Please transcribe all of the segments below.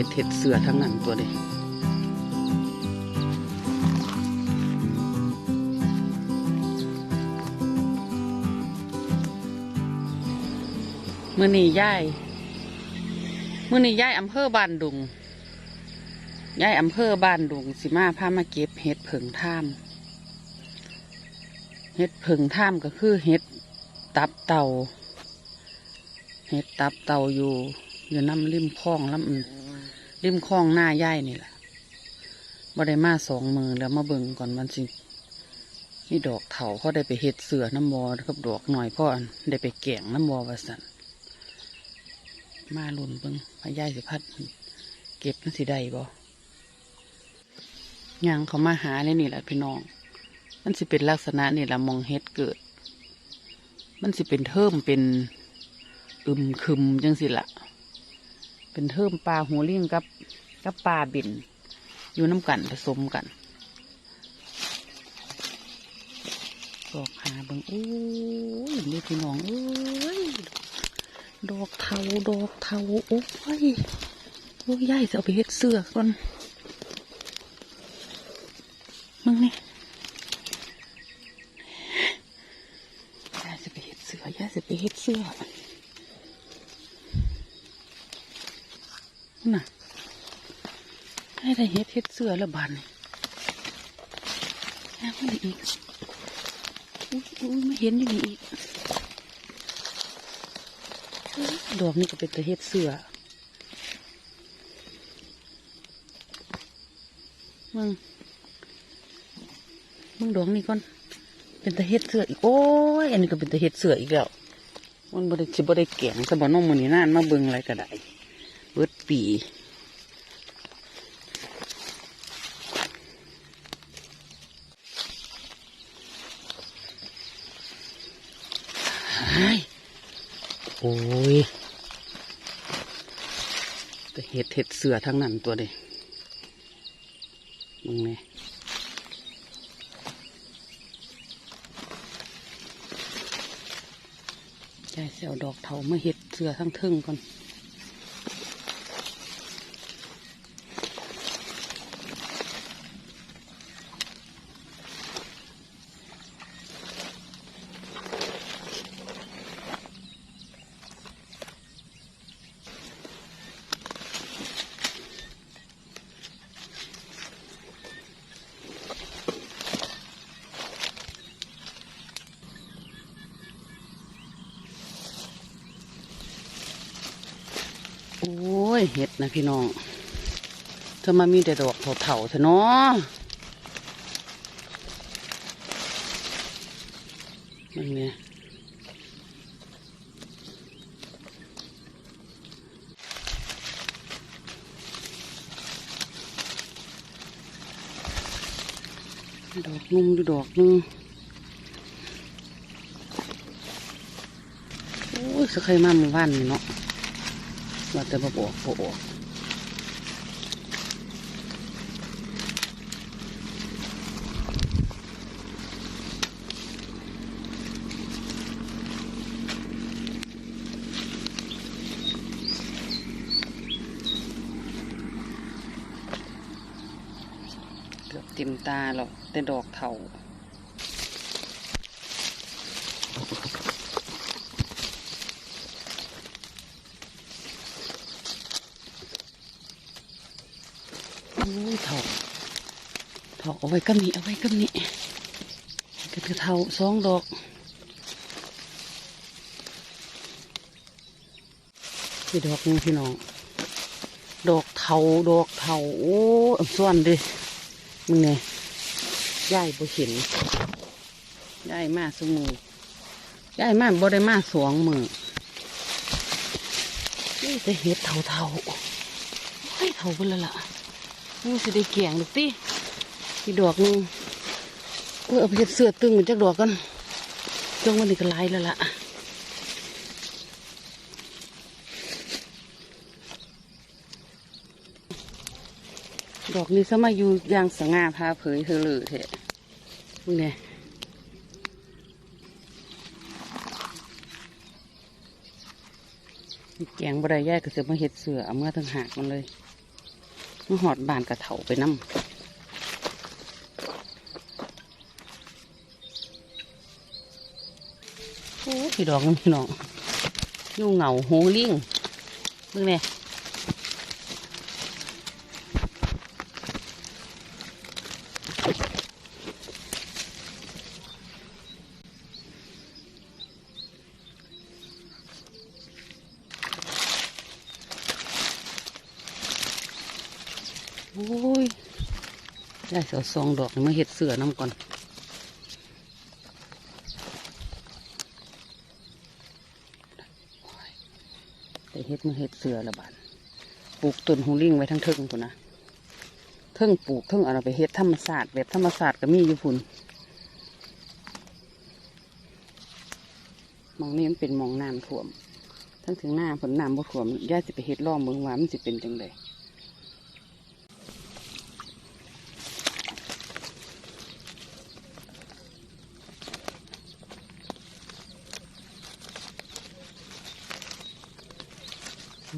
ห็ดเห็ดเสือทั้งนั้นตัวเด้มื่อนี้ย่ายมื่อนี้ย่ายอำเภอบ้านดุงย่ายอำเภอบ้านดุงสิมาพามาเก็บเห็ดเผิงท่ามเห็ดเผิงท่ามก็คือเห็ดตับเต่าเห็ดตับเต่าอยู่อยู่น้ำริมคลองลำ ริมคลองหน้าย่ายนี่แหละบ่ได้มาสองมือแล้วมาเบิ่งก่อนมันสิมีดอกเถาเขาได้ไปเห็ดเสือน้ำบอกับดอกหน่อยพ่อได้ไปแก่งน้ำบอวาสันมาลุ่นเบิ่งพายายสิพัด เก็บมันสิได้บ่ยังเขามาหาในนี่แหละพี่น้อง มันสิเป็นลักษณะนี่แหละมองเฮ็ดเกิด มันสิเป็นเทิมเป็น อึมคึมจังสิละ เป็นเทิมปลาหัวเลี้ยงกับกับปลาบินอยู่น้ำกันผสมกันดอกหาเบิงโอ้ยนี่พี่น้องเอ้ยดอกเทาดอกเทาโอ้ยโอ้ยยายจะเอาไปเฮ็ดเสื้อก่อนมึงนี่ย่าจะไปเห็ดเสือย่าจะไปเห็ดเสือ น่ะ ให้ได้เห็ดเห็ดเสือแล้วบานนี่ยังไม่ได้อีกอุ้ยไม่เห็นอยู่นี่อีก ดอกนี่ก็เป็นแต่เห็ดเสือมึงมึงดอกนี่ก่อน เป็นตะเฮ็ดเสืออีก โอ้ย อันนี้ก็เป็นตะเฮ็ดเสืออีกแล้ว มันบริสิบริแกงสบน้องมือนี่นานมาเบิ่งอะไรก็ได้ เบิดปีเฮ้โอ้ยแตะเฮ็ดเฮ็ดเสือทั้งนั้นตัวเด้มึงไงใช่เสียวดอกเถามาเห็ดเสือทั้งเทิงก่อน โอ้ยเห็ดนะพี่น้องเธอมามีแต่ดอกเถาๆเถอะเนาะมันเนี่ยดอกนุ่มดูดอกนึงโอ้ยสะเคยมาหมู่บ้านนี่เนาะ ว่าแต่บ่บอกบ่อก เกือบเต็มตาแล้วแต่ดอกเถาโอ้ยเถา เถาเอาไว้กับนี้เอาไว้กับนี้ก็คือเถาสองดอกพี่ดอกนึงพี่น้อง ดอกเทาดอกเทาโอ้อส่วนดิมึงไงย่ายบ่เห็นย่ายมาสมือย่ายมาบ่ได้มาสองมือนี่จะเห็ดเทาเทาเฮ้ยเทาไปแล้วล่ะนี่สิได้เกี่ยงดูติี่ดอกนึงเออเอาไปเสื้อตึงมันจักดอกกันจงมันนี่ก็หลายแล้วล่ะดอกนี้สมาอยู่อย่างสง่าพาเผยเธอเลยเถอะเนี่ไงแกงบดายแยกก็จะมาเห็ดเสือเอาเมื่อทั้งหากมันเลยมาหอดบานกระเถาไปน้ำ โอ้พี่ดอกนี่พี่น้องยู่เหงาโหลิงเบิ่งแน่โอ้ยได้เสียวสองดอกมาเห็ดเสือน้ำก่อน แต่เฮ็ ดมือเฮ็ดเสือละบาดปลูกต้นหูลิงไว้ทั้งเทิงพุ่นนะเทิงปลูกเทิงเอาไปเฮ็ดธรรมศาสตร์แบบธรรมศาสตร์ก็มีอยู่พุ่นมองนี้มันเป็นมองน้ำท่วม ทั้งถึงหน้าผลน้ำบ่ท่วมย่าสิไปเฮ็ดล่องเมืองว่ามันสิเป็นจังได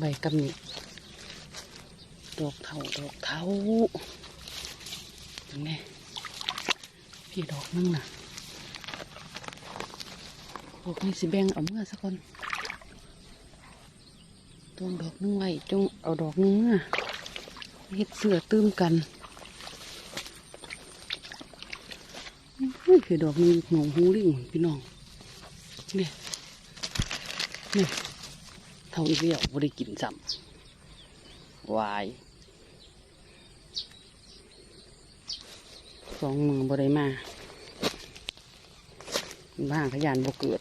ใบกำนิดอกเทาดอกเทาตรงนี้พี่ดอกนึงน่ะดอกนี้สิแบ่งเอาเมื่อสักคนตวงดอกนึงไว้จงเอาดอกนึงเมื่อเฮ็ดเสือตื้มกันอุ้ยคือดอกนี้หนองหูลิ่งพี่น้องเนี่ยเนี่ย เท่าอีเลี้ยวบ่ได้กินซ้ำวายสองมือบ่ได้มาบ้างขยันบ่เกิด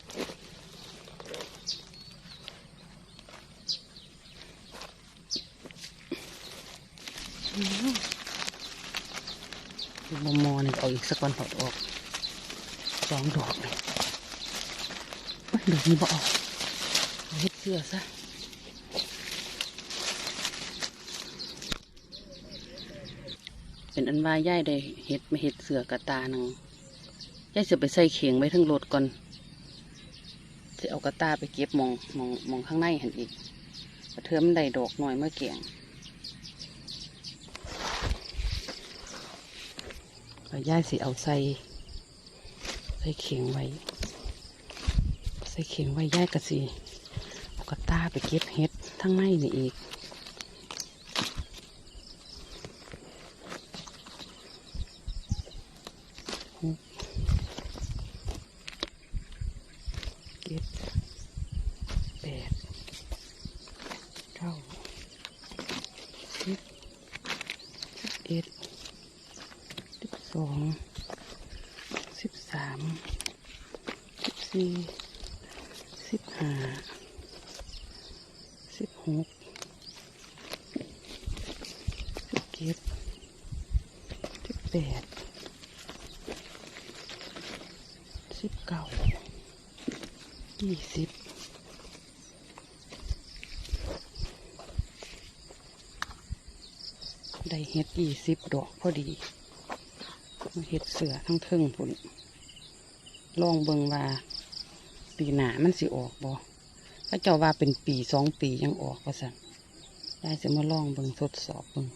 บ่มอนี่เอาอีกสักวันถอดออกสองดอกเลยดอกนี้บ่อาเอาเฮ็ดเสื้อซะ เป็นอันว่าย่ายได้เห็ดมาเห็ดเสือกระตาหนังย่ายเสือไปใส่เขียงไว้ทั้งรถก่อนจะเอากระตาไปเก็บมองมองมองข้างในเห็นอีกกระเทือมได้ดอกหน่อยเมื่อเกี่ยงแล้วย่ายสิเอาใส่ใส่เขียงไว้ ใส่เขียงไว้ย่ายกะสิเอากระตาไปเก็บเห็ดทั้งในนี่อีก เจ็ดแปดเก้าสิบสิบ เอ็ดสิบสองสิบสามสิบสี่สิบห้าสิบหกสิบเจ็ดสิบแปดสิบเก้ายี่สิบ ได้เห็ดยี่สิบดอกพอดี เห็ดเสือทั้งเทิงพูนลองเบิงว่า ปีหนามันสิออกบ่ถ้าเจ้าว่าเป็นปีสองปียังออกก็สั่นได้จะมาลองเบิงทดสอบเบิง